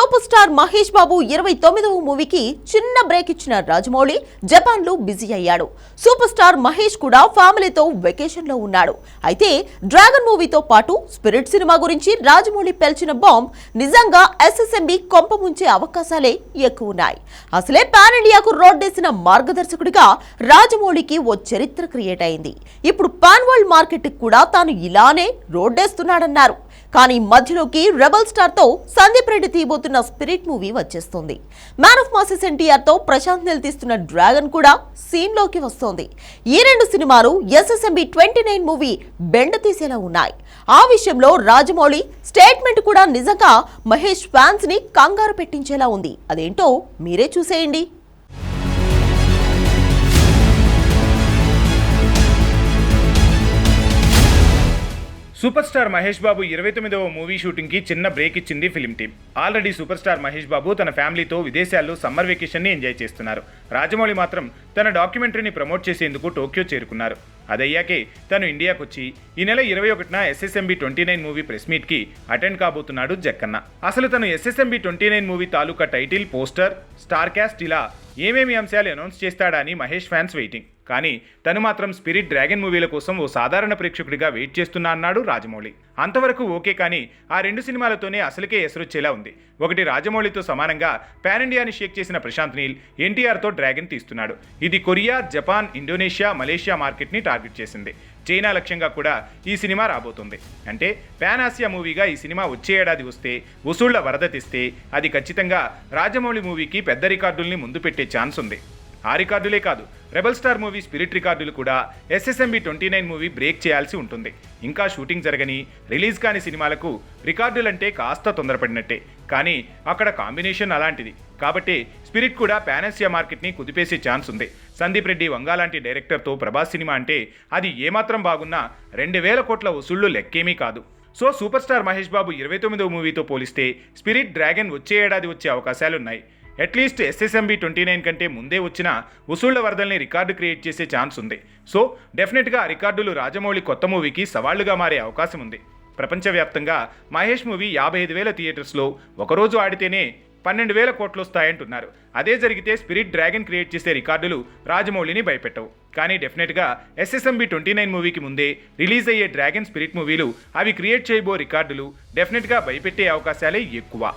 Super star Mahesh Babu ఇరవై తొమ్మిదవ మూవీకి చిన్న బ్రేక్ ఇచ్చిన రాజమౌళి జపాన్లో బిజీ అయ్యాడు. సూపర్ స్టార్ మహేష్ కూడా ఫ్యామిలీతో వెకేషన్లో ఉన్నాడు. అయితే డ్రాగన్ మూవీతో పాటు స్పిరిట్ సినిమా గురించి రాజమౌళి పేల్చిన బాంబ్ నిజంగా ఎస్ఎస్ఎంబి కొంప ముంచే అవకాశాలే ఎక్కువ ఉన్నాయి. అసలే పాన్ ఇండియాకు రోడ్డేసిన మార్గదర్శకుడిగా రాజమౌళికి ఓ చరిత్ర క్రియేట్ అయింది. ఇప్పుడు పాన్ వరల్డ్ మార్కెట్ కూడా తాను ఇలానే రోడ్డేస్తున్నాడన్నారు. కానీ మధ్యలోకి రెబల్ స్టార్తో సందీప్ రెడ్డి తీయబోతున్న స్పిరిట్ మూవీ వచ్చేస్తుంది. మ్యాన్ ఆఫ్ మాసెస్ ఎన్టీఆర్తో ప్రశాంత్ నిల్ తీస్తున్న డ్రాగన్ కూడా సీన్లోకి వస్తోంది. ఈ రెండు సినిమాలు ఎస్ఎస్ఎంబి ట్వంటీ నైన్ మూవీ బెండ తీసేలా ఉన్నాయి. ఆ విషయంలో రాజమౌళి స్టేట్మెంట్ కూడా నిజంగా మహేష్ ఫ్యాన్స్ని కంగారు పెట్టించేలా ఉంది. అదేంటో మీరే చూసేయండి. సూపర్ స్టార్ మహేష్ బాబు ఇరవై తొమ్మిదవ మూవీ షూటింగ్కి చిన్న బ్రేక్ ఇచ్చింది film team already super star Mahesh Babu తన ఫ్యామిలీతో విదేశాల్లో సమ్మర్ వెకేషన్ని ఎంజాయ్ చేస్తున్నారు. రాజమౌళి మాత్రం తన డాక్యుమెంటరీని ప్రమోట్ చేసేందుకు టోక్యో చేరుకున్నారు. అదయ్యాకే తను ఇండియాకు వచ్చి ఈ నెల ఇరవై ఒకటిన SSMB twenty nine movie press మీట్కి attend కాబోతున్నాడు జక్కన్న. అసలు తను ఎస్ఎస్ఎంబి ట్వంటీ నైన్ మూవీ తాలూకా టైటిల్ పోస్టర్ స్టార్ క్యాస్ట్ ఇలా ఏమేమి అంశాలు అనౌన్స్ చేస్తాడా అని మహేష్ ఫ్యాన్స్ వెయిటింగ్. కానీ తను మాత్రం స్పిరిట్ డ్రాగన్ మూవీల కోసం ఓ సాధారణ ప్రేక్షకుడిగా వెయిట్ చేస్తున్నా అన్నాడు రాజమౌళి. అంతవరకు ఓకే కానీ ఆ రెండు సినిమాలతోనే అసలుకే ఎసరొచ్చేలా ఉంది. ఒకటి రాజమౌళితో సమానంగా పాన్ ఇండియాని షేక్ చేసిన ప్రశాంత్ నీల్ ఎన్టీఆర్తో డ్రాగన్ తీస్తున్నాడు. ఇది కొరియా జపాన్ ఇండోనేషియా మలేషియా మార్కెట్ని టార్గెట్ చేసింది. చైనా లక్ష్యంగా కూడా ఈ సినిమా రాబోతుంది. అంటే పాన్ ఆసియా మూవీగా ఈ సినిమా వచ్చే ఏడాది వస్తే వసూళ్ళ వరద తెస్తే అది ఖచ్చితంగా రాజమౌళి మూవీకి పెద్ద రికార్డుల్ని ముందు పెట్టే ఛాన్స్ ఉంది. ఆ రికార్డులే కాదు రెబల్ స్టార్ మూవీ స్పిరిట్ రికార్డులు కూడా SSMB twenty nine movie break చేయాల్సి ఉంటుంది. ఇంకా షూటింగ్ జరగని రిలీజ్ కాని సినిమాలకు రికార్డులంటే కాస్త తొందరపడినట్టే. కానీ అక్కడ కాంబినేషన్ అలాంటిది. కాబట్టి స్పిరిట్ కూడా పానసియా మార్కెట్ని కుదిపేసే ఛాన్స్ ఉంది. సందీప్ రెడ్డి వంగాలాంటి డైరెక్టర్తో ప్రభాస్ సినిమా అంటే అది ఏమాత్రం బాగున్నా రెండు వేల కోట్ల వసూళ్ళు లెక్కేమీ కాదు. So super star Mahesh Babu ఇరవై తొమ్మిదో మూవీతో పోలిస్తే స్పిరిట్ డ్రాగన్ వచ్చే ఏడాది వచ్చే అవకాశాలున్నాయి. అట్లీస్ట్ ఎస్ఎస్ఎంబి ట్వంటీ నైన్ కంటే ముందే వచ్చిన వసూళ్ళ వరదల్ని రికార్డు క్రియేట్ చేసే ఛాన్స్ ఉంది. సో డెఫినెట్గా ఆ రికార్డులు రాజమౌళి కొత్త మూవీకి సవాళ్ళుగా మారే అవకాశం ఉంది. ప్రపంచవ్యాప్తంగా మహేష్ మూవీ యాభై ఐదు వేల థియేటర్స్లో ఒకరోజు ఆడితేనే పన్నెండు వేల కోట్లు వస్తాయంటున్నారు. అదే జరిగితే స్పిరిట్ డ్రాగన్ క్రియేట్ చేసే రికార్డులు రాజమౌళిని భయపెట్టవు. కానీ డెఫినెట్గా ఎస్ఎస్ఎంబి ట్వంటీ నైన్ మూవీకి ముందే రిలీజ్ అయ్యే డ్రాగన్ స్పిరిట్ మూవీలు అవి క్రియేట్ చేయబో రికార్డులు డెఫినెట్గా భయపెట్టే అవకాశాలే ఎక్కువ.